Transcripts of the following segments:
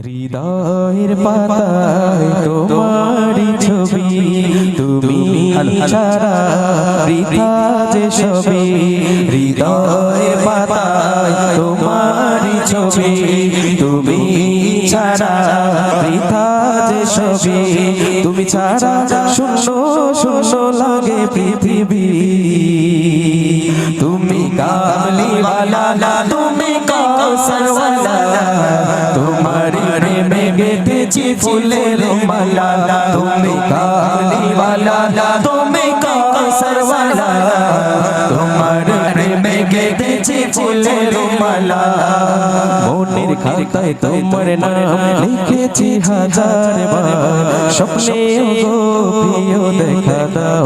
হৃদয়ের পাতায় তোমারি ছবি তুমি ছাড়া বৃথা যে ছবি হৃদয়ের পাতায় তোমারি ছবি তুমি ছাড়া বৃথা যে ছবি তুমি ছাড়া শূন্য শূন্য লাগে পৃথিবী। তুমি কামলিওয়ালা তুমি প্রেমে গেঁথেছি ফুলের মালা, তুমি কামলিওয়ালা তুমি কৌশলওয়ালা তোমার প্রেমে গেঁথেছি ফুলের মালা। মনের খাতায় তোমার নাম লিখেছি হাজার বার। স্বপ্নে গো প্রিয় দেখা দাও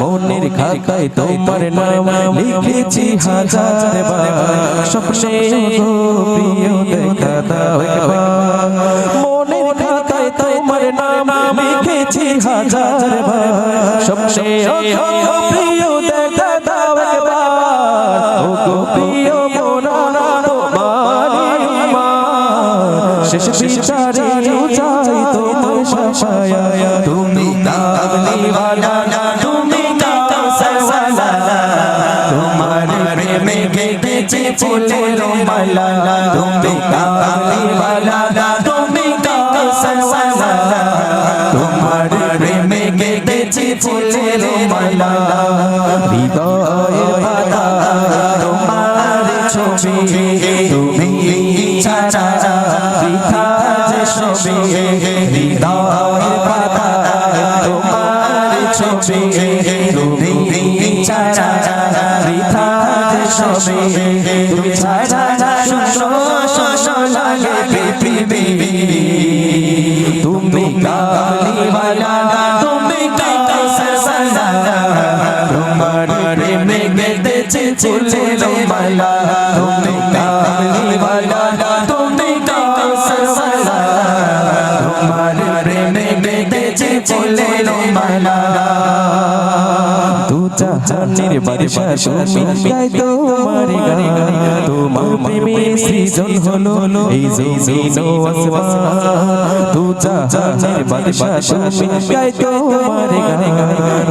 মনের খাতায় তোমার নাম লিখেছি হাজার বার। স্বপ্নে গো প্রিয় দেখা দাও লিখেছি হাজার স্বপ্নে প্রিয় দেখা দাও গো প্রিয় মোরা তোমার শেষ বিচারে যাই তোমার শাসায়া তুমি কামলিওয়ালা তুমি কাউসারওয়ালা তোমার প্রেমে গেছে ফুলের মালা। তুমি কামলিওয়ালা হৃদয়ের পাতা তোমার ছবি তুমি ছাড়া বৃথা যে ছবি হৃদয়ের পাতা তোমার ছবি তুমি ছাড়া বৃথা যে ছবি তুমি ছাড়া তুমি কামলিওয়ালা তুমি ফুলের মালা জাহানের বাদশা তুমি গাই তোমার গান তোমার প্রেমে সৃজন হলো এই জমিন ও আসমান তু জাহানের বাদশা তুমি গাই তোমার গান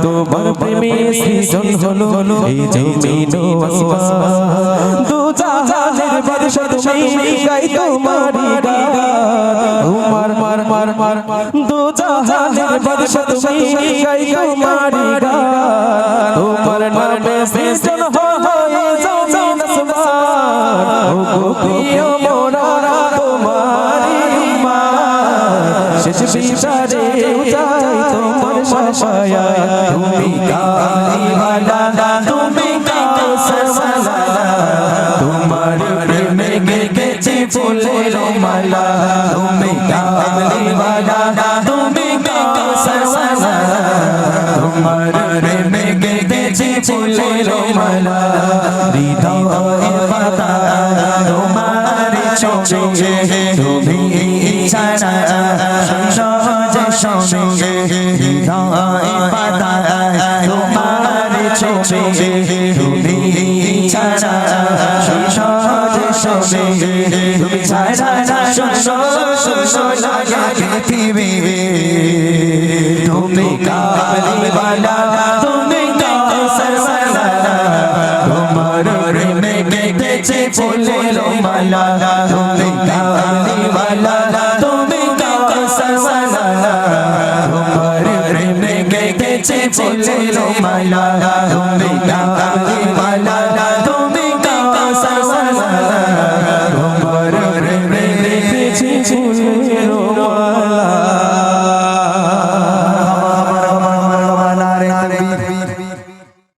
তোমার প্রেমে সৃজন হলো এই জমিন ও আসমান তু জাহানের বাদশা তুমি গাই তোমার গান উমার মার মার মার জাহানের তুমি গাই তোমার গান তোমার নামে সৃজন হয়ে জমিন আসমান ও প্রিয় মোরা তোমার শেষ বিচারে যাই তোমার শাসায়া তুমি কামলিওয়ালা তুমি কাউসারওয়ালা তোমার প্রেমে গেছে ফুলের মালা। তুমি তুমি কাউসারওয়ালা তোমার প্রেমে গেছে ফুলের মালা হৃদয়ের পাতা তোমার ছবি তুমি ছাড়া সহজে সবে হৃদয়ের পাতা তোমার ছবি তুমি ছাড়া সহজে সবে তুমি ছাড়া শোষ লাগে পৃথিবী তুমি কামলিওয়ালা তুমি কাউসারওয়ালা তোমার প্রেমে ফুলের মালা। তুমি কামলিওয়ালা তুমি কাউসারওয়ালা তোমার প্রেমে ফুলের মালা। তুমি তুমি